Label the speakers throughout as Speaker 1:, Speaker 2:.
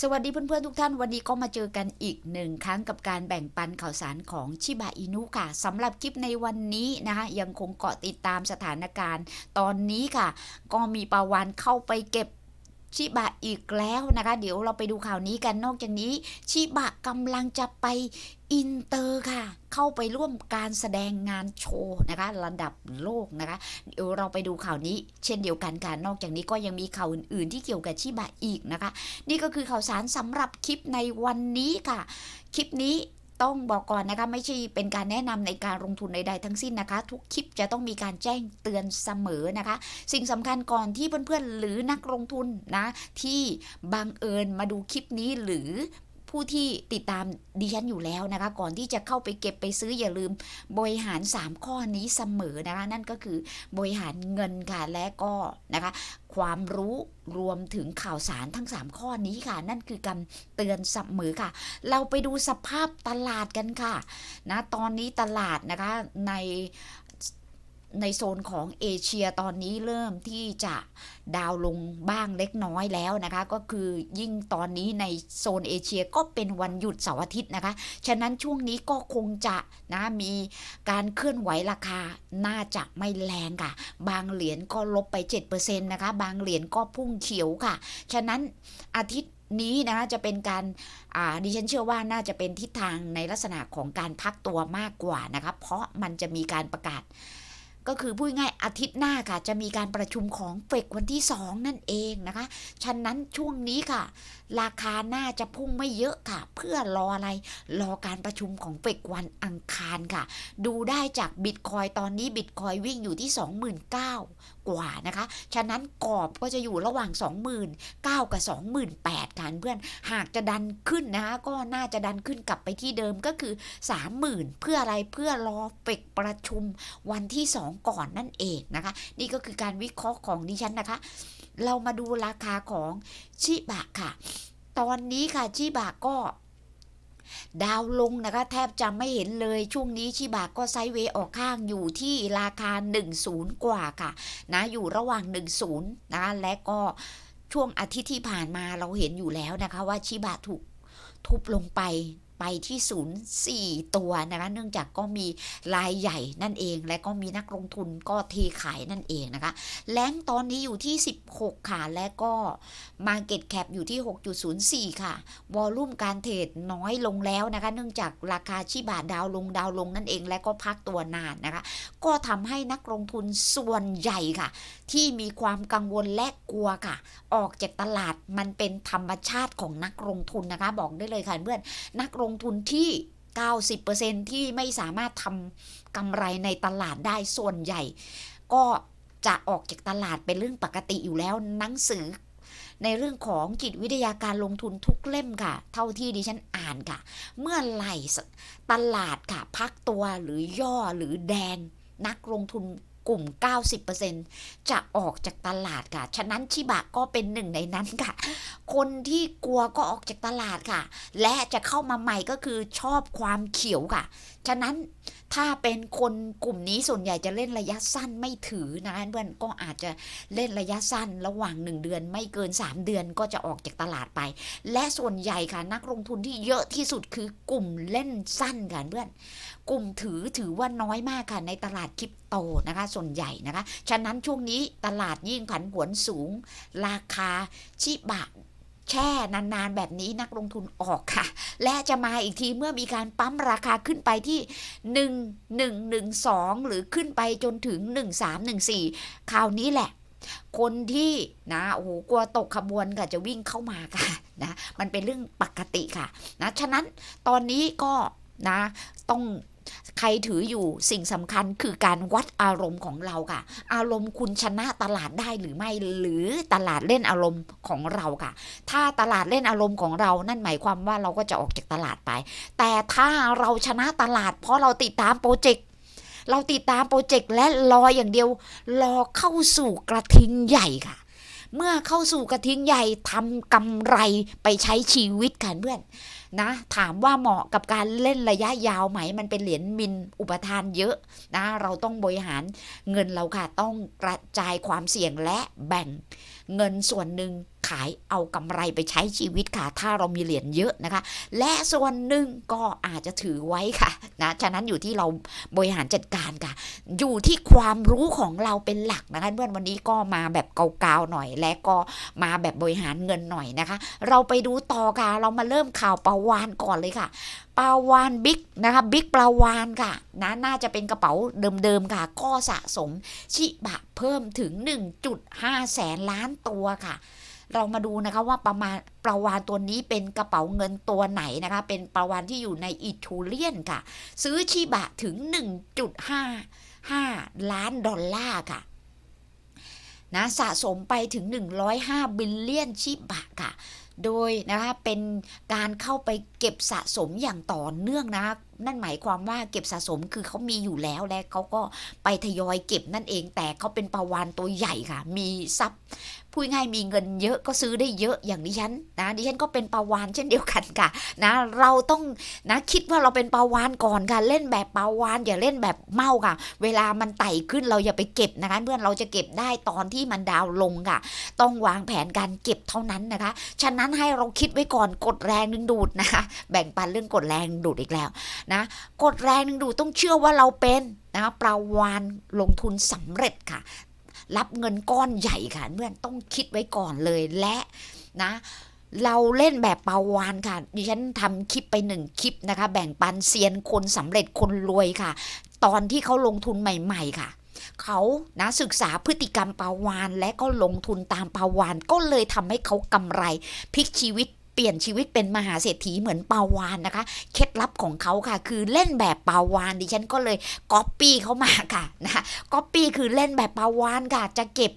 Speaker 1: สวัสดีเพื่อนๆทุกท่านวันนี้ก็มาเจอกันอีกหนึ่งครั้งกับการแบ่งปันข่าวสารของชิบะอินุค่ะสำหรับคลิปในวันนี้นะคะยังคงเกาะติดตามสถานการณ์ ตอนนี้ค่ะ ก็มีปาวานเข้าไปเก็บ ชิบะอีกแล้วนะคะ เดี๋ยวเราไปดูข่าวนี้กันนอกจากนี้ ชิบะกำลังจะไปอินเตอร์ค่ะ เข้าไปร่วมการแสดงงานโชว์นะคะ ระดับโลกนะคะเดี๋ยวเราไปดูข่าวนี้ เช่นเดียวกันค่ะนอกจากนี้ก็ยังมีข่าวอื่นๆ ที่เกี่ยวกับชิบะอีกนะคะ นี่ก็คือข่าวสารสำหรับคลิปในวันนี้ค่ะ คลิปนี้ ต้องบอกก่อนนะคะไม่ใช่เป็นการแนะนำในการลงทุนใดๆทั้งสิ้นนะคะ ทุกคลิปจะต้องมีการแจ้งเตือนเสมอนะคะ สิ่งสำคัญก่อนที่เพื่อนๆหรือนักลงทุนนะที่บังเอิญมาดูคลิปนี้หรือ ผู้ที่ติดตามดิฉันอยู่แล้วนะคะ ก่อนที่จะเข้าไปเก็บไปซื้ออย่าลืมบริหาร 3 ข้อนี้เสมอนะคะ นั่นก็คือบริหารเงินค่ะและก็นะคะ ความรู้รวมถึงข่าวสารทั้ง 3 ข้อนี้ค่ะ นั่นคือการเตือนเสมอค่ะ เราไปดูสภาพตลาดกันค่ะนะตอนนี้ตลาดนะคะใน ในโซนของเอเชียตอนนี้เริ่มที่จะดาวลงบ้างเล็กน้อยแล้วนะคะ ก็คือยิ่งตอนนี้ในโซนเอเชียก็เป็นวันหยุดเสาร์อาทิตย์นะคะ ฉะนั้นช่วงนี้ก็คงจะนะมีการเคลื่อนไหวราคาน่าจะไม่แรงค่ะ บางเหรียญก็ลบไป 7%นะคะ บางเหรียญก็พุ่งเขียวค่ะ ฉะนั้นอาทิตย์นี้นะจะเป็นการดิฉันเชื่อว่าน่าจะเป็นทิศทางในลักษณะของการพักตัวมากกว่านะคะ เพราะมันจะมีการประกาศ ก็คือพูดง่ายอาทิตย์หน้าค่ะ จะมีการประชุมของเฟกวันที่ 2 นั่นเองนะคะ ฉะนั้นช่วงนี้ค่ะ ราคาน่าจะพุ่งไม่เยอะค่ะ เพื่อรออะไร รอการประชุมของเฟกวันอังคารค่ะ ดูได้จากบิตคอยตอนนี้บิตคอยวิ่งอยู่ที่ 29,000 กว่านะคะ ฉะนั้นกรอบก็จะอยู่ระหว่าง 29,000 กับ 28,000ค่ะเพื่อน หากจะดันขึ้นนะคะก็น่าจะดันขึ้นกลับไปที่เดิมก็คือ 30,000 เพื่ออะไรเพื่อรอเฟกประชุมวันที่ 2 ก่อนนั่นเองนะคะ นี่ก็คือการวิเคราะห์ของดิฉันนะคะ เรามาดูราคาของชิบะค่ะ ตอนนี้ค่ะชิบะก็ ดาวลงนะคะ แทบจะไม่เห็นเลยช่วงนี้ชิบะก็ไซด์เวย์ออกข้างอยู่ที่ราคา 10 กว่าค่ะ นะอยู่ระหว่าง 10 นะ และก็ช่วงอาทิตย์ที่ผ่านมาเราเห็นอยู่แล้วนะคะ ว่าชิบะถูกทุบลงไป ไปที่ศูนย์สี่ตัวนะคะเนื่องจากก็มีรายใหญ่นั่นเอง และก็มีนักลงทุนก็เทขายนั่นเองนะคะแรงตอนนี้อยู่ที่ 16 ค่ะ และก็ Market Cap อยู่ที่ 6.04 ค่ะวอลลุ่มการเทรดน้อยลงแล้วนะคะเนื่องจากราคาชิบะดาวลงดาวลงนั่นเอง และก็พักตัวนานนะคะก็ทำให้นักลงทุนส่วนใหญ่ค่ะ ที่มีความกังวลและกลัวค่ะ ออกจากตลาดมันเป็นธรรมชาติของนักลงทุนนะคะ บอกได้เลยค่ะเพื่อนนักลงงทุนที่ 90%ที่ไม่สามารถทำกำไรในตลาดได้ส่วนใหญ่ ก็จะออกจากตลาดเป็นเรื่องปกติอยู่แล้วหนังสือ ในเรื่องของจิตวิทยาการลงทุนทุกเล่มค่ะ เท่าที่ดิฉันอ่านค่ะ เมื่อไหร่ตลาดค่ะ พักตัวหรือย่อหรือแดงนักลงทุน กลุ่ม 90%จะออกจากตลาดค่ะ ฉะนั้นชิบะก็เป็นหนึ่งในนั้นค่ะ คนที่กลัวก็ออกจากตลาดค่ะ และจะเข้ามาใหม่ก็คือชอบความเขียวค่ะ ฉะนั้นถ้าเป็นคนกลุ่มนี้ส่วนใหญ่จะเล่นระยะสั้นไม่ถือนะเพื่อนก็อาจจะเล่นระยะสั้นระหว่าง 1 เดือน ไม่เกิน 3 เดือนก็จะออกจากตลาดไป และส่วนใหญ่ค่ะนักลงทุนที่เยอะที่สุดคือกลุ่มเล่นสั้นค่ะเพื่อน กลุ่มถือถือว่าน้อยมากค่ะในตลาดคริปโตนะคะ ส่วนใหญ่นะคะ ฉะนั้นช่วงนี้ตลาดยิ่งผันผวนสูง ราคาชิบะแช่นานๆ แบบนี้นักลงทุนออกค่ะ และจะมาอีกทีเมื่อมีการปั๊มราคาขึ้นไปที่ 1 1 1 2 หรือขึ้นไปจนถึง 1 3 1 4 คราวนี้แหละ คนที่นะโอ้โหกลัวตกขบวนก็จะวิ่งเข้ามาค่ะนะมันเป็นเรื่องปกติค่ะนะฉะนั้นตอนนี้ก็นะต้อง ใครถืออยู่สิ่งสำคัญคือการวัดอารมณ์ของเราค่ะ อารมณ์คุณชนะตลาดได้หรือไม่หรือตลาดเล่นอารมณ์ของเราค่ะ ถ้าตลาดเล่นอารมณ์ของเรานั่นหมายความว่าเราก็จะออกจากตลาดไป แต่ถ้าเราชนะตลาด เพราะเราติดตามโปรเจกต์เราติดตามโปรเจกต์และรออย่างเดียว รอเข้าสู่กระทิงใหญ่ค่ะเมื่อเข้าสู่กระทิงใหญ่ทำกำไรไปใช้ชีวิตกันเพื่อน นะถามว่าเหมาะกับการเล่นระยะยาวไหม มันเป็นเหรียญมินอุปทานเยอะนะเราต้องบริหารเงินเราค่ะต้องกระจายความเสี่ยงและแบ่งเงินส่วนหนึ่งขายเอากำไรไปใช้ชีวิตค่ะ ถ้าเรามีเหรียญเยอะนะคะ และส่วนหนึ่งก็อาจจะถือไว้ค่ะนะฉะนั้นอยู่ที่เราบริหารจัดการค่ะ อยู่ที่ความรู้ของเราเป็นหลักนะคะเพื่อนวันนี้ก็มาแบบเกาๆหน่อย และก็มาแบบบริหารเงินหน่อยนะคะ เราไปดูต่อค่ะเรามาเริ่มข่าวปลาวานก่อนเลยค่ะ ปลาวานบิ๊กนะคะบิ๊กปลาวานค่ะนะน่าจะเป็นกระเป๋าเดิมๆค่ะ ก็สะสมชิบะเพิ่มถึง 1.5 แสนล้านตัวค่ะ เรามาดูนะคะว่าประมาณปลาวานตัวนี้เป็นกระเป๋าเงินตัวไหนนะคะ เป็นปลาวานที่อยู่ในอิทูเลียนค่ะ ซื้อชิบะถึง 1.55 ล้านดอลลาร์ค่ะนะสะสมไปถึง 105 บิลเลียนชิบะค่ะ โดยนะคะเป็นการเข้าไปเก็บสะสมอย่างต่อเนื่องนะนั่นหมายความว่าเก็บสะสมคือเขามีอยู่แล้วและเขาก็ไปทยอยเก็บนั่นเองแต่เขาเป็นปลาวานตัวใหญ่ค่ะ มีทรัพย์ พูดง่ายมีเงินเยอะก็ซื้อได้เยอะอย่างดิฉันนะดิฉันก็เป็นปลาวานเช่นเดียวกันค่ะนะเราต้องนะคิดว่าเราเป็นปลาวานก่อนค่ะเล่นแบบปลาวานอย่าเล่นแบบเมาค่ะ เวลามันไต่ขึ้นเราอย่าไปเก็บนะคะเพื่อนเราจะเก็บได้ตอนที่มันดาวลงค่ะ ต้องวางแผนการเก็บเท่านั้นนะคะ ฉะนั้นให้เราคิดไว้ก่อนกดแรงดึงดูดนะคะ แบ่งปันเรื่องกดแรงดึงดูดอีกแล้วนะกดแรงดึงดูดต้องเชื่อว่าเราเป็นนะคะปลาวานลงทุนสำเร็จค่ะ รับเงินก้อนใหญ่ค่ะเพื่อนต้องคิดไว้ก่อนเลยและนะเราเล่นแบบปาวานค่ะ ดิฉันทำคลิปไปหนึ่งคลิปนะคะ แบ่งปันเซียนคนสำเร็จคนรวยค่ะ ตอนที่เขาลงทุนใหม่ ๆ ค่ะ เขานะศึกษาพฤติกรรมปาวานและก็ลงทุนตามปาวานก็เลยทำให้เขากำไรพลิกชีวิต เปลี่ยนชีวิตเป็นมหาเศรษฐีเหมือนปาวานนะคะ เคล็ดลับของเขาค่ะ คือเล่นแบบปาวานดิฉันก็เลยก๊อปปี้เขามาค่ะนะคะก๊อปปี้คือเล่นแบบปาวานค่ะ จะเก็บ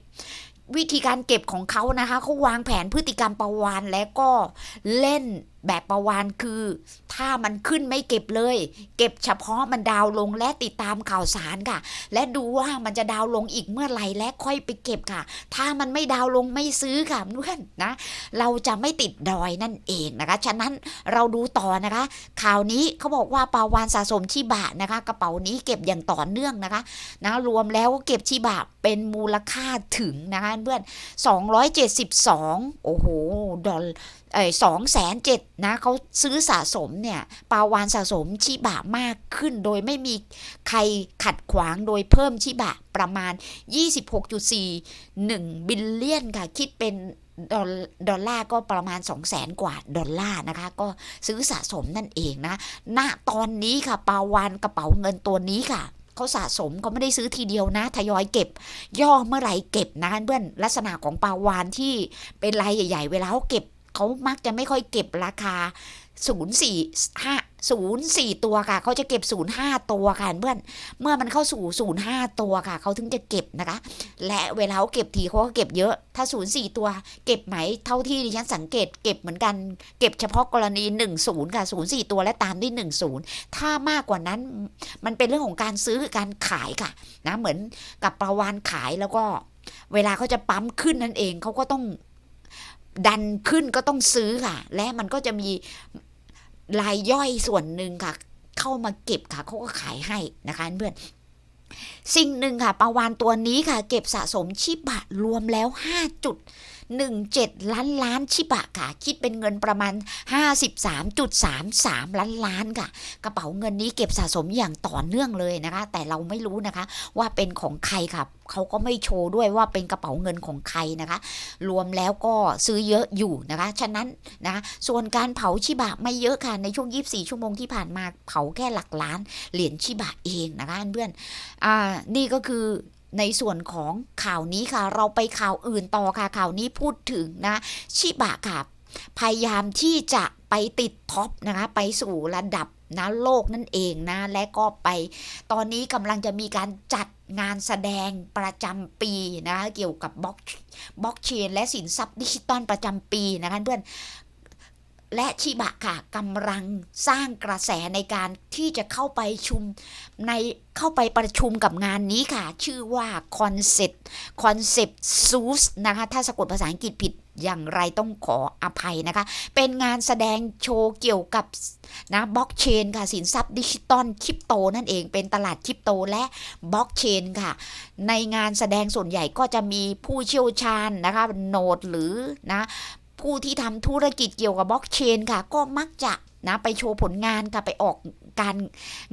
Speaker 1: วิธีการเก็บของเขานะคะเขาวางแผนพฤติกรรมปาวานและก็เล่น แบบปลาวานคือ ถ้ามันขึ้นไม่เก็บเลย เก็บเฉพาะมันดาวลงและติดตามข่าวสารค่ะ และดูว่ามันจะดาวลงอีกเมื่อไหร่และค่อยไปเก็บค่ะ ถ้ามันไม่ดาวลงไม่ซื้อค่ะเพื่อนนะ เราจะไม่ติดดอยนั่นเองนะคะ ฉะนั้นเราดูต่อนะคะ ข่าวนี้เขาบอกว่าปาวานสะสมชิบะนะคะ กระเป๋านี้เก็บอย่างต่อเนื่องนะคะนะรวมแล้วก็เก็บชิบะเป็นมูลค่าถึงนะคะเพื่อน272 โอ้โหดอลเอ้สองแสนเจ็ดนะเขาซื้อสะสมเนี่ยปาวานสะสมชิบะมากขึ้น โดยไม่มีใครขัดขวางโดยเพิ่มชิบะประมาณ 26.41 บิลเลียนค่ะ คิดเป็นดอลดอลลาร์ก็ประมาณ 2 0 0แสนกว่าดอลลาร์นะคะ ก็ซื้อสะสมนั่นเองนะ ณตอนนี้ค่ะปาวานกระเป๋าเงินตัวนี้ค่ะเขาสะสมเขาไม่ได้ซื้อทีเดียวนะ ทยอยเก็บ ย่อเมื่อไหร่เก็บนะเพื่อนลักษณะของปาวานที่เป็นรายใหญ่ ๆ เวลาเขาเก็บ เขามักจะไม่ค่อยเก็บราคา0 4 5 0 4ตัวค่ะ เขาจะเก็บ0 5ตัวค่ะเพื่อนเมื่อมันเข้าสู่0 5ตัวค่ะ เขาถึงจะเก็บนะคะ และเวลาเขาเก็บทีเขาก็เก็บเยอะ ถ้า0 4ตัวเก็บไหมเท่าที่ดิฉันสังเกตเก็บเหมือนกัน เก็บเฉพาะกรณี1 0ค่ะ0 4ตัวและตามด้วย1 0ถ้ามากกว่านั้นมันเป็นเรื่องของการซื้อการขายค่ะนะเหมือนกับประวานขายแล้วก็เวลาเขาจะปั๊มขึ้นนั่นเองเขาก็ต้อง ดันขึ้นก็ต้องซื้อค่ะ และมันก็จะมีรายย่อยส่วนหนึ่งค่ะ เข้ามาเก็บค่ะเขาก็ขายให้นะคะเพื่อนสิ่งหนึ่งค่ะปลาวานตัวนี้ค่ะ เก็บสะสมชิบะรวมแล้ว 5 จุด 17 ล้านล้านชิบะค่ะ คิดเป็นเงินประมาณ 53.33 ล้านล้านค่ะ กระเป๋าเงินนี้เก็บสะสมอย่างต่อเนื่องเลยนะคะ แต่เราไม่รู้นะคะว่าเป็นของใครค่ะเขาก็ไม่โชว์ด้วยว่าเป็นกระเป๋าเงินของใครนะคะ รวมแล้วก็ซื้อเยอะอยู่นะคะ ฉะนั้นนะส่วนการเผาชิบะไม่เยอะค่ะ ในช่วง 24 ชั่วโมงที่ผ่านมาเผาแค่หลักล้านเหรียญชิบะเองนะคะเพื่อนอ่านี่ก็คือ ในส่วนของข่าวนี้ค่ะ เราไปข่าวอื่นต่อค่ะข่าวนี้พูดถึงนะ ชิบะค่ะ พยายามที่จะไปติดท็อปนะคะ ไปสู่ระดับนะโลกนั่นเองนะ และก็ไป ตอนนี้กำลังจะมีการจัดงานแสดงประจำปีนะคะเกี่ยวกับบล็อกบล็อกเชนและสินทรัพย์ดิจิตอลประจำปีนะคะเพื่อน และชิบะค่ะกำลังสร้างกระแสในการที่จะเข้าไปชุมในเข้าไปประชุมกับงานนี้ค่ะ ชื่อว่า Concept Concept s u s นะคะ ถ้าสะกดภาษาอังกฤษผิดอย่างไรต้องขออภัยนะคะ เป็นงานแสดงโชว์เกี่ยวกับนะบล็อกเชนค่ะ สินทรัพย์ดิจิตอลคริปโตนั่นเองเป็นตลาดคริปโตและบล็อกเชนค่ะ ในงานแสดงส่วนใหญ่ก็จะมีผู้เชี่ยวชาญนะคะโนดหรือนะ ผู้ที่ทำธุรกิจเกี่ยวกับบล็อกเชนค่ะ ก็มักจะนะไปโชว์ผลงานค่ะไปออก การ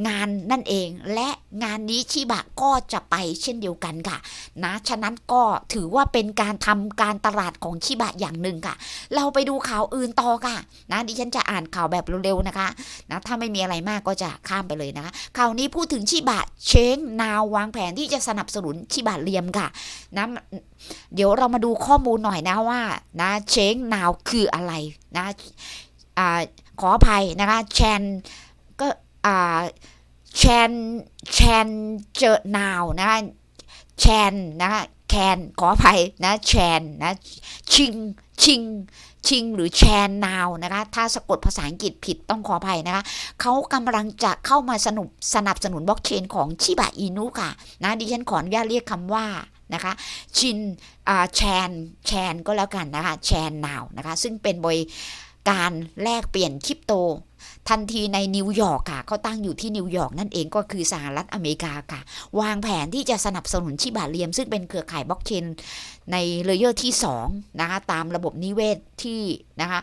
Speaker 1: งานนั่นเอง และงานนี้ชิบะก็จะไปเช่นเดียวกันค่ะ นะ ฉะนั้นก็ถือว่าเป็นการทำการตลาดของชิบะอย่างหนึ่งค่ะ เราไปดูข่าวอื่นต่อค่ะ นะดิฉันจะอ่านข่าวแบบเร็วๆนะคะนะถ้าไม่มีอะไรมากก็จะข้ามไปเลยนะคะข่าวนี้พูดถึงชิบะเช้งนาววางแผนที่จะสนับสนุนชิบะเลียมค่ะนะเดี๋ยวเรามาดูข้อมูลหน่อยนะว่านะเช้งนาวคืออะไรนะอ่าขออภัยนะคะแชน แชนแชนเจอนาวนะคะแชนนะคะแคนขออภัยนะแชนนะชิงชิงชิงหรือแชนนาวนะคะ ถ้าสะกดภาษาอังกฤษผิดต้องขออภัยนะคะเขากำลังจะเข้ามาสนุบสนับสนุนบล็อกเชนของชิบะอินุค่ะนะดิฉันขออนุญาตเรียกคำว่านะคะชินแชนแชนก็แล้วกันนะคะแชนนาวนะคะ ซึ่งเป็นบริการแลกเปลี่ยนคริปโต ทันทีในนิวยอร์กค่ะเขาตั้งอยู่ที่นิวยอร์กนั่นเองก็คือสหรัฐอเมริกาค่ะ วางแผนที่จะสนับสนุนชิบาเลียม ซึ่งเป็นเครือข่ายบล็อกเชนในเลเยอร์ที่2นะคะตามระบบนิเวศที่นะคะ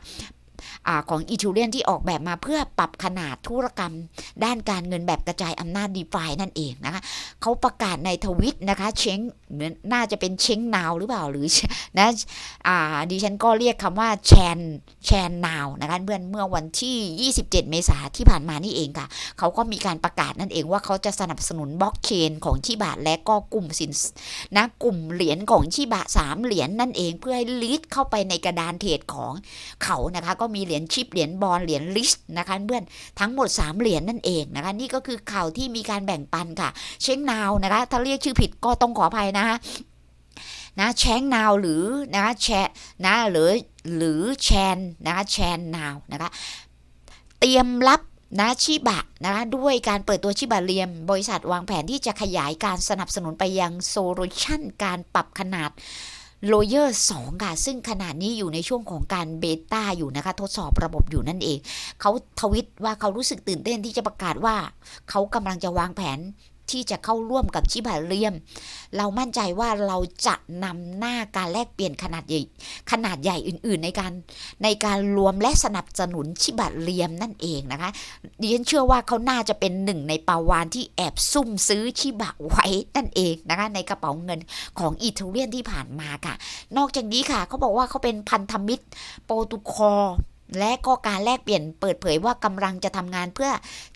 Speaker 1: อของอีทูเรียนที่ออกแบบมาเพื่อปรับขนาดธุรกรรมด้านการเงินแบบกระจายอำนาจดีฟานั่นเองนะคะเขาประกาศในทวิตนะคะเช้งเหมือนน่าจะเป็นเช้งนาวหรือเปล่าหรือนะอ่าดิฉันก็เรียกคำว่าแชนแชนนาวนะคะเพื่อนเมื่อวันที่ 27 เมษาที่ผ่านมานี่เองค่ะ เขาก็มีการประกาศนั่นเองว่าเขาจะสนับสนุนบล็อกเชนของชิบะและก็กลุ่มสินนะกลุ่มเหรียญของชิบะสามเหรียญนั่นเองเพื่อให้ลิสเข้าไปในกระดานเทรดของเขานะคะก็มีเหรียญชิปเหรียญบอลเหรียญลิสนะคะเพื่อนทั้งหมด 3 เหรียญนั่นเองนะคะนี่ก็คือข่าวที่มีการแบ่งปันค่ะ เช้งนาวนะคะถ้าเรียกชื่อผิดก็ต้องขออภัยนะคะนะแชงนาวหรือนะแชนะหรือหรือแชนนะแชนนาวนะคะเตรียมรับนะชิบะนะคะด้วยการเปิดตัวชิบะเลียม บริษัทวางแผนที่จะขยายการสนับสนุนไปยังโซลูชันการปรับขนาด โลเยอร์2ค่ะ ซึ่งขณะนี้อยู่ในช่วงของการเบต้าอยู่นะคะ ทดสอบระบบอยู่นั่นเอง เขาทวิตว่าเขารู้สึกตื่นเต้นที่จะประกาศว่า เขากำลังจะวางแผน ที่จะเข้าร่วมกับชิบะเลียม เรามั่นใจว่าเราจะนำหน้าการแลกเปลี่ยนขนาดใหญ่ขนาดใหญ่อื่น ๆ ในการในการรวมและสนับสนุนชิบะเลียมนั่นเองนะคะดิฉันเชื่อว่าเขาน่าจะเป็นหนึ่งในปาวานที่แอบซุ่มซื้อชิบะไว้นั่นเองนะคะในกระเป๋าเงินของอีทูเรียนที่ผ่านมาค่ะ นอกจากนี้ค่ะเขาบอกว่าเขาเป็นพันธมิตรโปรตุคอ และก็การแลกเปลี่ยนเปิดเผยว่ากำลังจะทำงานเพื่อ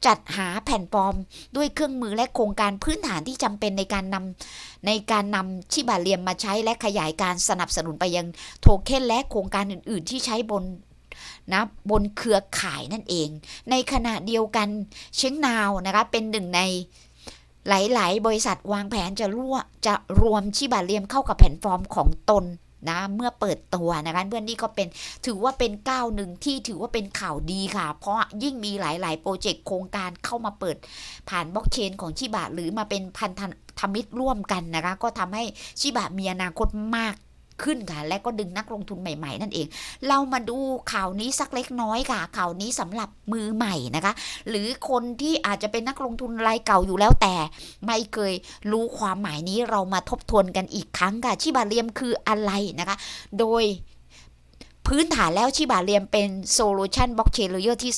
Speaker 1: จัดหาแผ่นปลอม ด้วยเครื่องมือและโครงการพื้นฐานที่จำเป็นในการนำในการนำชิบาเลียมมาใช้และขยายการสนับสนุนไปยังโทเค็นและโครงการอื่น ๆ ที่ใช้บนนะบนเครือข่ายนั่นเอง ในขณะเดียวกันเชงนาวนะคะเป็นหนึ่งในหลาย ๆ บริษัทวางแผนจะร่วจะรวมชิบาเลียมเข้ากับแผ่นฟอร์มของตน นะเมื่อเปิดตัวนะคะเพื่อนนี่ก็เป็นถือว่าเป็นก้าวหนึ่งที่ถือว่าเป็นข่าวดีค่ะ เพราะยิ่งมีหลาย ๆ โปรเจกต์โครงการเข้ามาเปิดผ่านบล็อกเชนของชิบะหรือมาเป็นพันธมิตรร่วมกันนะคะก็ทำให้ชิบะมีอนาคตมาก ขึ้นค่ะ และก็ดึงนักลงทุนใหม่ ๆ นั่นเอง เรามาดูข่าวนี้สักเล็กน้อยค่ะ ข่าวนี้สำหรับมือใหม่นะคะ หรือคนที่อาจจะเป็นนักลงทุนรายเก่าอยู่แล้วแต่ไม่เคยรู้ความหมายนี้เรามาทบทวนกันอีกครั้งค่ะชิบาเลียมคืออะไรนะคะ โดยพื้นฐานแล้วชิบาเลียมเป็นโซลูชันบล็อกเชนเลเยอร์ที่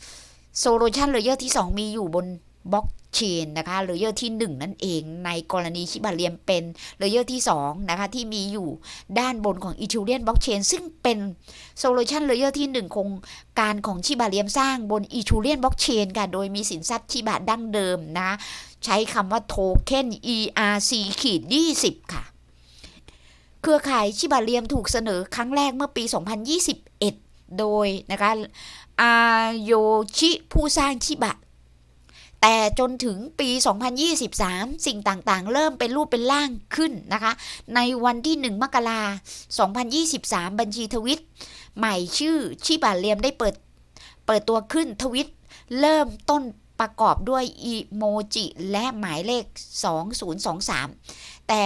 Speaker 1: 2โซลูชันเลเยอร์ที่ 2 มีอยู่บนบล็อก เชนนะคะเลเยอร์ที่ 1 นั่นเอง ในกรณีชิบาเลียมเป็นเลเยอร์ที่2นะคะที่มีอยู่ด้านบนของอีทูเรียนบล็อกเชนซึ่งเป็นโซลูชันเลเยอร์ที่ 1 คงการของชิบาเลียมสร้างบนอีทูเรียนบล็อกเชนค่ะโดยมีสินทรัพย์ชิบะดั้งเดิมนะใช้คำว่าโทเค็น ERC ขีด20 ค่ะ เครือข่ายชิบาเลียมถูกเสนอครั้งแรกเมื่อปี 2021 โดยนะคะอาโยชิผู้สร้างชิบะ แต่จนถึงปี 2023 สิ่งต่างๆ เริ่มเป็นรูปเป็นร่างขึ้นนะคะ ในวันที่ 1 มกราคม 2023 บัญชีทวิต ใหม่ชื่อชิบาเลียมได้เปิดเปิดตัวขึ้นทวิต เริ่มต้นประกอบด้วยอีโมจิและหมายเลข 2023 แต่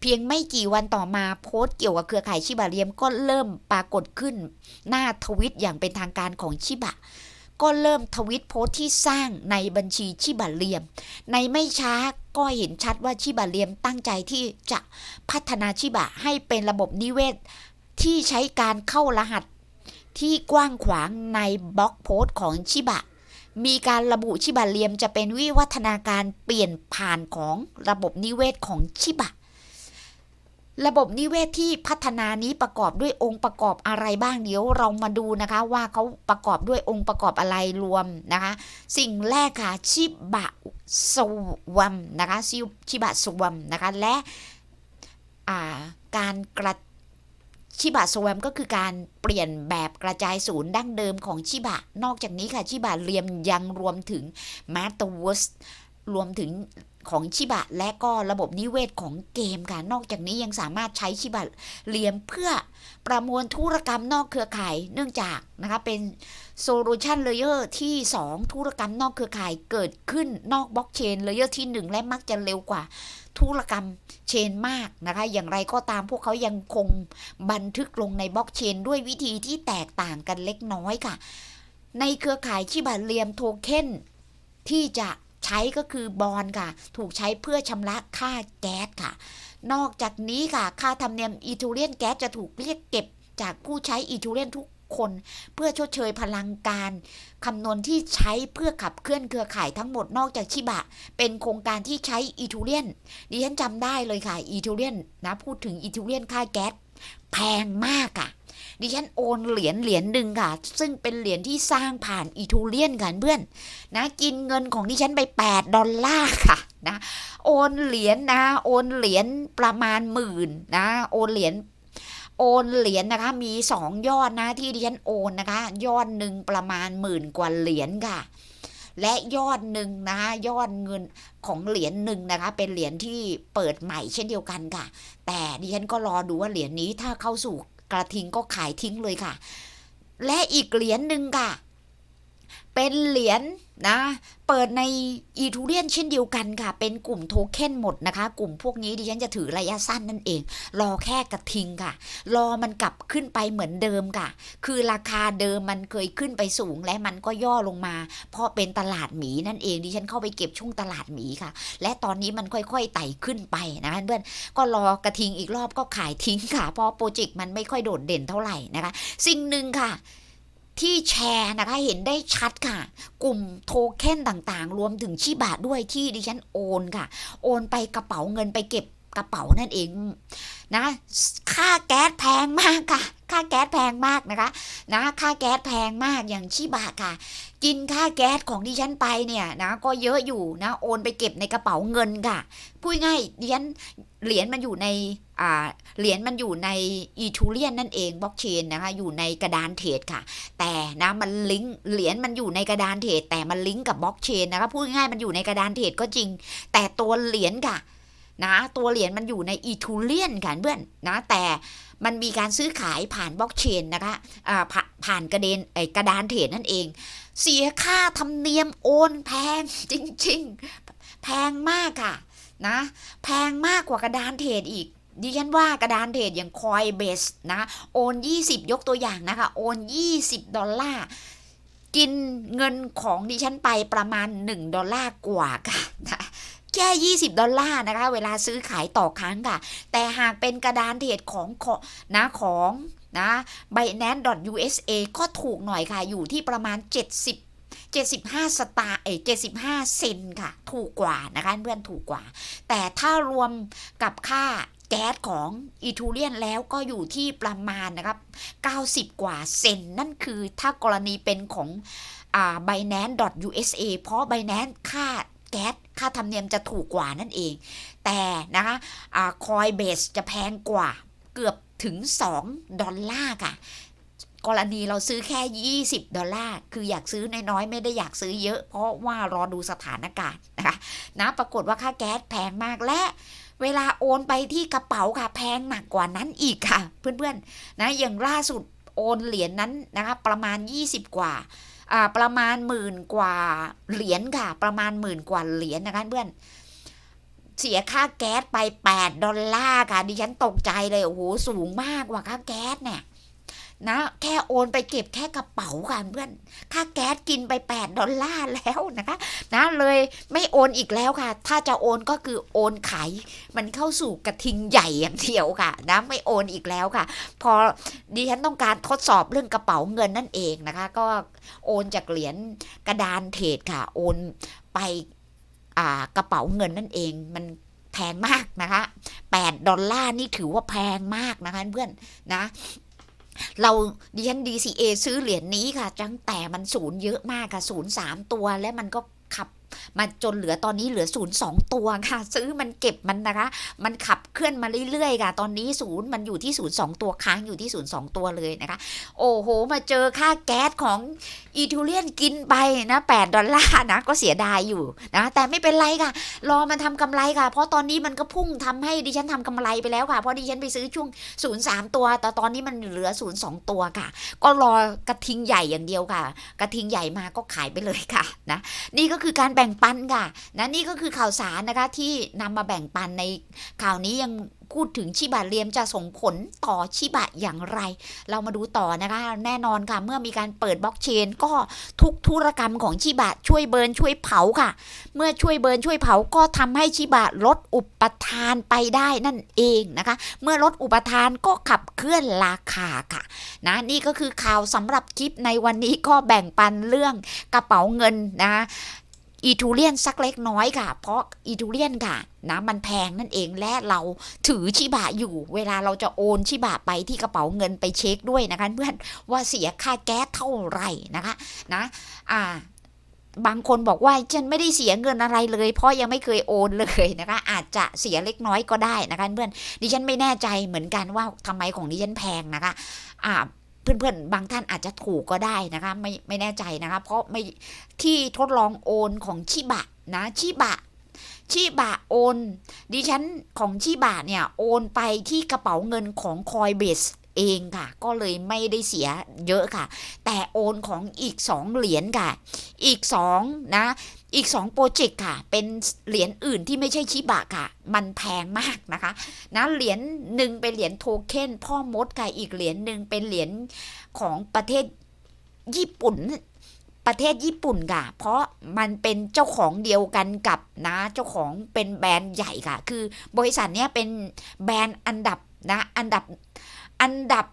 Speaker 1: เพียงไม่กี่วันต่อมาโพสต์เกี่ยวกับเครือข่ายชิบะเรียมก็เริ่มปรากฏขึ้น หน้าทวิตอย่างเป็นทางการของชิบะ ก็เริ่มทวิตโพสต์ที่สร้างในบัญชีชิบะเรียม ในไม่ช้าก็เห็นชัดว่าชิบะเรียมตั้งใจที่จะพัฒนาชิบะให้เป็นระบบนิเวศ ที่ใช้การเข้ารหัสที่กว้างขวางในบล็อกโพสต์ของชิบะ มีการระบุชิบะเรียมจะเป็นวิวัฒนาการเปลี่ยนผ่านของระบบนิเวศของชิบะ ระบบนิเวศที่พัฒนานี้ประกอบด้วยองค์ประกอบอะไรบ้างเดี๋ยวเรามาดูนะคะ ว่าเขาประกอบด้วยองค์ประกอบอะไรรวมนะคะ สิ่งแรกค่ะชิบะสวัมนะคะชิชิบะสวัมนะคะและาการกระชิบะสวัมก็คือการเปลี่ยนแบบกระจายศูนย์ดั้งเดิมของชิบะ นอกจากนี้ค่ะชิบะเรียมยังรวมถึง m a t a v e r s e รวมถึง ของชิบะและก็ระบบนิเวศของเกมค่ะ นอกจากนี้ยังสามารถใช้ชิบะเรียมเพื่อประมวลธุรกรรมนอกเครือข่าย เนื่องจากนะคะเป็นโซลูชันเลเยอร์ที่ 2 ธุรกรรมนอกเครือข่ายเกิดขึ้นนอกบล็อกเชนเลเยอร์ที่ 1 และมักจะเร็วกว่าธุรกรรมเชนมากนะคะ อย่างไรก็ตามพวกเขายังคงบันทึกลงในบล็อกเชนด้วยวิธีที่แตกต่างกันเล็กน้อยค่ะ ในเครือข่ายชิบะเรียมโทเค็นที่จะ ใช้ก็คือบอลค่ะ ถูกใช้เพื่อชำระค่าแก๊สค่ะ นอกจากนี้ค่ะ ค่าธรรมเนียมอีทูเรียนแก๊สจะถูกเรียกเก็บจากผู้ใช้อีทูเรียนทุกคนเพื่อชดเชยพลังการคำนวณที่ใช้เพื่อขับเคลื่อนเครือข่ายทั้งหมดนอกจากชิบะ เป็นโครงการที่ใช้อีทูเรียนดิฉันจำได้เลยค่ะอีทูเรียนนะพูดถึงอีทูเรียนค่าแก๊ส แพงมากอะ ดิฉันโอนเหรียญเหรียญหนึ่งค่ะ ซึ่งเป็นเหรียญที่สร้างผ่านอีทูเรียนกันเพื่อนนะกินเงินของดิฉันไป 8 ดอลลาร์ค่ะนะโอนเหรียญนะ โอนเหรียญประมาณหมื่นนะโอนเหรียญโอนเหรียญนะคะ มี 2 ยอดนะที่ดิฉันโอนนะคะ ยอดหนึ่งประมาณหมื่นกว่าเหรียญค่ะ และยอดหนึ่งนะยอดเงินของเหรียญหนึ่งนะคะ เป็นเหรียญที่เปิดใหม่เช่นเดียวกันค่ะ แต่ดิฉันก็รอดูว่าเหรียญนี้ถ้าเข้าสู่กระทิงก็ขายทิ้งเลยค่ะ และอีกเหรียญหนึ่งค่ะ เป็นเหรียญนะ เปิดในอีทูเรียนเช่นเดียวกันค่ะ เป็นกลุ่มโทเค็นหมดนะคะ กลุ่มพวกนี้ดิฉันจะถือระยะสั้นนั่นเอง รอแค่กระทิงค่ะ รอมันกลับขึ้นไปเหมือนเดิมค่ะ คือราคาเดิมมันเคยขึ้นไปสูงและมันก็ย่อลงมา เพราะเป็นตลาดหมีนั่นเอง ดิฉันเข้าไปเก็บช่วงตลาดหมีค่ะ และตอนนี้มันค่อยๆไต่ขึ้นไปนะคะเพื่อน ก็รอกระทิงอีกรอบก็ขายทิ้งค่ะ เพราะโปรเจกต์มันไม่ค่อยโดดเด่นเท่าไหร่นะคะ สิ่งหนึ่งค่ะ ที่แชร์นะคะเห็นได้ชัดค่ะ กลุ่มโทเค็นต่างๆ รวมถึงชิบะด้วยที่ดิฉันโอนค่ะ โอนไปกระเป๋าเงินไปเก็บกระเป๋านั่นเองนะ ค่าแก๊สแพงมากค่ะ ค่าแก๊สแพงมากนะคะนะค่าแก๊สแพงมากอย่างชิบะค่ะ กินค่าแก๊สของดิฉันไปเนี่ยนะก็เยอะอยู่นะโอนไปเก็บในกระเป๋าเงินค่ะพูดง่ายดิฉันเหรียญมันอยู่ใน เหรียญมันอยู่ในอีทูเรียนนั่นเองบล็อกเชนนะคะอยู่ในกระดานเทรดค่ะ แต่นะมันลิงก์เหรียญมันอยู่ในกระดานเทรดแต่มันลิงก์กับบล็อกเชนนะคะพูดง่ายมันอยู่ในกระดานเทรดก็จริง แต่ตัวเหรียญค่ะนะตัวเหรียญมันอยู่ในอีทูเรียนค่ะเพื่อนนะแต่มันมีการซื้อขายผ่านบล็อกเชนนะคะอ่าผ่าผ่านกระเด็นไอกระดานเทรดนั่นเอง เสียค่าธรรมเนียมโอนแพงจริงๆ แพงมากค่ะนะแพงมากกว่ากระดานเทรดอีก ดิฉันว่ากระดานเทรดอย่างคอยเบสนะโอน 20 ยกตัวอย่างนะคะ โอน 20 ดอลลาร์กินเงินของดิฉันไปประมาณ 1 ดอลลาร์กว่าค่ะนะแค่ 20 ดอลลาร์นะคะ เวลาซื้อขายต่อครั้งค่ะ แต่หากเป็นกระดานเทรดของขนะของนะ binance.usa ก็ถูกหน่อยค่ะ อยู่ที่ประมาณ 70 75 สตาเอ75 เซนค่ะ ถูกกว่านะคะเพื่อนถูกกว่า แต่ถ้ารวมกับค่า แก๊สของอีทูเรียนแล้วก็อยู่ที่ประมาณนะครับ 90 กว่าเซน นั่นคือถ้ากรณีเป็นของอ่า binance.usa เพราะ binance ค่าแก๊สค่าธรรมเนียมจะถูกกว่านั่นเอง แต่นะคะอ่าคอยเบสจะแพงกว่าเกือบถึง 2 ดอลลาร์ค่ะกรณีเราซื้อแค่ 20 ดอลลาร์ คืออยากซื้อน้อยๆ ไม่ได้อยากซื้อเยอะ เพราะว่ารอดูสถานการณ์นะคะนะ ปรากฏว่าค่าแก๊สแพงมากและ เวลาโอนไปที่กระเป๋าค่ะแพงหนักกว่านั้นอีกค่ะ เพื่อนๆนะอย่างล่าสุดโอนเหรียญนนั้นนะคะประมาณ 20 กว่าอ่าประมาณหมื่นกว่าเหรียญค่ะ ประมาณหมื่นกว่าเหรียญนะคะเพื่อนเสียค่าแก๊สไป 8 ดอลลาร์ค่ะ ดิฉันตกใจเลย โอ้โห สูงมากกว่าค่าแก๊สเนี่ย นะ แค่โอนไปเก็บแค่กระเป๋าค่ะเพื่อน ค่าแก๊สกินไป 8 ดอลลาร์แล้วนะคะ นะเลยไม่โอนอีกแล้วค่ะ ถ้าจะโอนก็คือโอนขายมันเข้าสู่กระทิงใหญ่อย่างเดียวค่ะ นะไม่โอนอีกแล้วค่ะ พอดิฉันต้องการทดสอบเรื่องกระเป๋าเงินนั่นเองนะคะ ก็โอนจากเหรียญกระดานเทรดค่ะ โอนไปกระเป๋าเงินนั่นเองมันแพงมากนะคะ 8 ดอลลาร์นี่ถือว่าแพงมากนะคะเพื่อนนะ เราดิฉัน DCA ซื้อเหรียญนี้ค่ะจังแต่มันศูนย์เยอะมากค่ะศูนย์สามตัวและมันก็ขับ มาจนเหลือตอนนี้เหลือศูนย์สองตัวค่ะ ซื้อมันเก็บมันนะคะ มันขับเคลื่อนมาเรื่อยๆค่ะ ตอนนี้ศูนย์มันอยู่ที่ศูนย์สองตัวค้างอยู่ที่ศูนย์สองตัวเลยนะคะ โอ้โห มาเจอค่าแก๊สของอีทูเลียนกินไปนะ8ดดอลลาร์นะก็เสียดายอยู่นะ แต่ไม่เป็นไรค่ะ รอมันทำกำไรค่ะ เพราะตอนนี้มันก็พุ่งทำให้ดิฉันทำกำไรไปแล้วค่ะ เพราะดิฉันไปซื้อช่วง03ตัว แต่ตอนนี้มันเหลือ02ตัวค่ะ ก็รอกระทิงใหญ่อย่างเดียวค่ะ กระทิงใหญ่มาก็ขายไปเลยค่ะนะ นี่ก็คือการแบ่งปันค่ะนะนี่ก็คือข่าวสารนะคะที่นำมาแบ่งปันในข่าวนี้ยังพูดถึงชิบะเรียมจะส่งผลต่อชิบะอย่างไร เรามาดูต่อนะคะ แน่นอนค่ะ เมื่อมีการเปิดบล็อกเชน ก็ทุกธุรกรรมของชิบะช่วยเบิร์นช่วยเผาค่ะ เมื่อช่วยเบิร์นช่วยเผาก็ทำให้ชิบะลดอุปทานไปได้นั่นเองนะคะ เมื่อลดอุปทานก็ขับเคลื่อนราคาค่ะนะนี่ก็คือข่าวสำหรับคลิปในวันนี้ก็แบ่งปันเรื่องกระเป๋าเงินนะ อีทูเลียนสักเล็กน้อยค่ะ เพราะอีทูเลียนค่ะนะมันแพงนั่นเองและเราถือชิบะอยู่ เวลาเราจะโอนชิบะไปที่กระเป๋าเงินไปเช็คด้วยนะคะเพื่อนว่าเสียค่าแก๊สเท่าไหร่นะคะนะอ่าบางคนบอกว่าฉันไม่ได้เสียเงินอะไรเลย เพราะยังไม่เคยโอนเลยนะคะ อาจจะเสียเล็กน้อยก็ได้นะคะเพื่อนดิฉันไม่แน่ใจเหมือนกันว่าทำไมของดิฉันแพงนะคะอ่า เพื่อนๆ บางท่านอาจจะถูกก็ได้นะคะ ไม่ไม่แน่ใจนะคะ เพราะไม่ที่ทดลองโอนของชิบะนะชิบะชิบะโอน ดิฉันของชิบะเนี่ย โอนไปที่กระเป๋าเงินของคอยเบสเองค่ะ ก็เลยไม่ได้เสียเยอะค่ะ แต่โอนของอีก 2 เหรียญค่ะ อีก 2 นะ อีก 2 โปรเจกต์ค่ะ เป็นเหรียญอื่นที่ไม่ใช่ชิบะค่ะ มันแพงมากนะคะ นะเหรียญหนึ่งเป็นเหรียญโทเค็นพ่อมดค่ะ อีกเหรียญหนึ่งเป็นเหรียญของประเทศญี่ปุ่น ประเทศญี่ปุ่นค่ะ เพราะมันเป็นเจ้าของเดียวกันกับนะ เจ้าของเป็นแบรนด์ใหญ่ค่ะ คือบริษัทเนี้ยเป็นแบรนด์อันดับนะ อันดับ อันดับ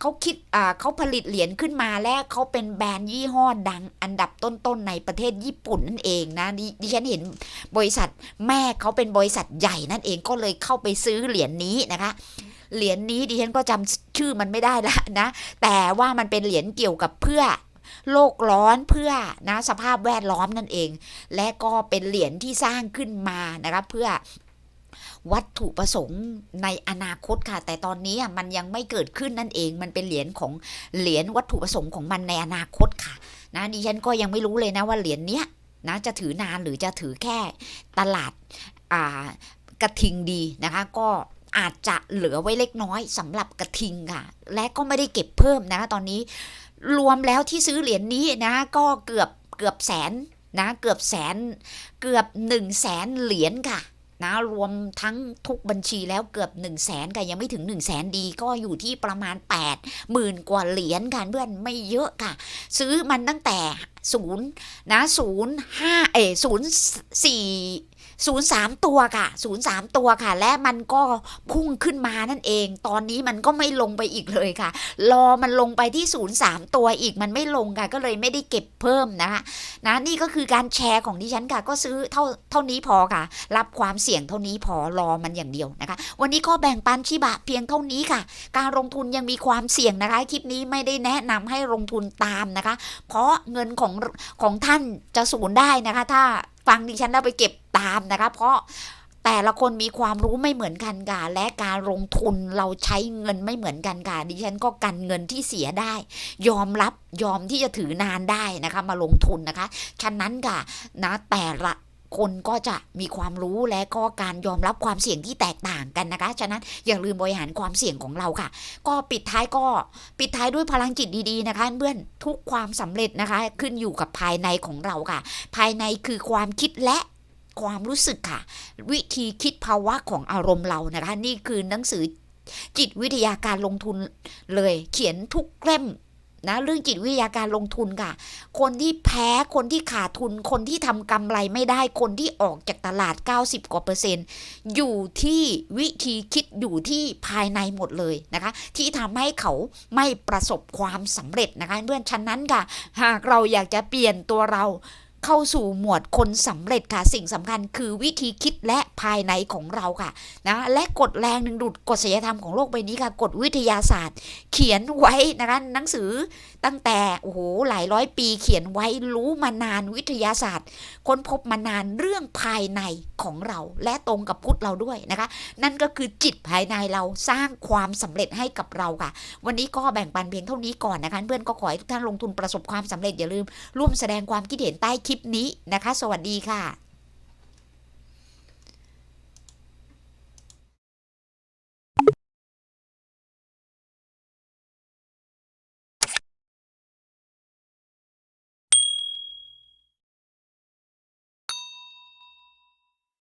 Speaker 1: เขาคิดอ่าเขาผลิตเหรียญขึ้นมาและเขาเป็นแบรนด์ยี่ห้อดังอันดับต้นๆในประเทศญี่ปุ่นนั่นเองนะดิดิฉันเห็นบริษัทแม่เขาเป็นบริษัทใหญ่นั่นเองก็เลยเข้าไปซื้อเหรียญนี้นะคะเหรียญนี้ดิฉันก็จำชื่อมันไม่ได้ละนะ แต่ว่ามันเป็นเหรียญเกี่ยวกับเพื่อโลกร้อนเพื่อนะสภาพแวดล้อมนั่นเอง และก็เป็นเหรียญที่สร้างขึ้นมานะคะเพื่อ วัตถุประสงค์ในอนาคตค่ะ แต่ตอนนี้มันยังไม่เกิดขึ้นนั่นเอง มันเป็นเหรียญของเหรียญวัตถุประสงค์ของมันในอนาคตค่ะนะดิฉันก็ยังไม่รู้เลยนะว่าเหรียญเนี้ยนะจะถือนานหรือจะถือแค่ตลาดอ่ากระทิงดีนะคะ ก็อาจจะเหลือไว้เล็กน้อยสำหรับกระทิงค่ะ และก็ไม่ได้เก็บเพิ่มนะตอนนี้รวมแล้วที่ซื้อเหรียญนี้นะ ก็เกือบเกือบแสนนะเกือบแสน เกือบ1นึ่งแสนเหรียญค่ะ นะรวมทั้งทุกบัญชีแล้วเกือบ1นึ่งแสนค่ะยังไม่ถึง1นึ่งแสนดีก็อยู่ที่ประมาณ8หมื่นกว่าเหรียญค่ะเพื่อนไม่เยอะค่ะ ซื้อมันตั้งแต่ศูนย์นะศูนย์ห้าเอศูนย์สี่ ศูนย์สามตัวค่ะศูนย์สามตัวค่ะ และมันก็พุ่งขึ้นมานั่นเอง ตอนนี้มันก็ไม่ลงไปอีกเลยค่ะ รอมันลงไปที่ศูนย์สามตัวอีกมันไม่ลงค่ะ ก็เลยไม่ได้เก็บเพิ่มนะคะนะนี่ก็คือการแชร์ของดิฉันค่ะ ก็ซื้อเท่าเท่านี้พอค่ะ รับความเสี่ยงเท่านี้พอรอมันอย่างเดียวนะคะ วันนี้ก็แบ่งปันชิบะเพียงเท่านี้ค่ะ การลงทุนยังมีความเสี่ยงนะคะคลิปนี้ไม่ได้แนะนำให้ลงทุนตามนะคะ เพราะเงินของของท่านจะสูญได้นะคะ ถ้า ฟังดิฉันแล้วไปเก็บตามนะคะเพราะแต่ละคนมีความรู้ไม่เหมือนกันค่ะ และการลงทุนเราใช้เงินไม่เหมือนกันค่ะ ดิฉันก็กันเงินที่เสียได้ ยอมรับยอมที่จะถือนานได้นะคะ มาลงทุนนะคะ ฉะนั้นค่ะนะแต่ละ คนก็จะมีความรู้และก็การยอมรับความเสี่ยงที่แตกต่างกันนะคะ ฉะนั้นอย่าลืมบริหารความเสี่ยงของเราค่ะ ก็ปิดท้ายก็ปิดท้ายด้วยพลังจิตดีๆนะคะเพื่อนทุกความสำเร็จนะคะ ขึ้นอยู่กับภายในของเราค่ะ ภายในคือความคิดและความรู้สึกค่ะ วิธีคิดภาวะของอารมณ์เรานะคะ นี่คือหนังสือจิตวิทยาการลงทุนเลย เขียนทุกเล่ม นะเรื่องจิตวิทยาการลงทุนค่ะ คนที่แพ้คนที่ขาดทุน คนที่ทำกำไรไม่ได้คนที่ออกจากตลาด 90 กว่าเปอร์เซ็นต์อยู่ที่วิธีคิดอยู่ที่ภายในหมดเลยนะคะ ที่ทำให้เขาไม่ประสบความสำเร็จนะคะ เพื่อนฉะนั้นค่ะ หากเราอยากจะเปลี่ยนตัวเรา เข้าสู่หมวดคนสำเร็จค่ะ สิ่งสำคัญคือวิธีคิดและภายในของเราค่ะนะและกฎแรงดึงดูดกฎศิลธรรมของโลกใบนี้ค่ะกฎวิทยาศาสตร์ เขียนไว้นะคะหนังสือ ตั้งแต่โอ้โหหลายร้อยปีเขียนไว้รู้มานานวิทยาศาสตร์ ค้นพบมานานเรื่องภายในของเรา และตรงกับพุทธเราด้วยนะคะ นั่นก็คือจิตภายในเราสร้างความสำเร็จให้กับเราค่ะ วันนี้ก็แบ่งปันเพียงเท่านี้ก่อนนะคะ เพื่อนก็ขอให้ทุกท่านลงทุนประสบความสำเร็จอย่าลืม ร่วมแสดงความคิดเห็นใต้คลิปนี้นะคะ สวัสดีค่ะ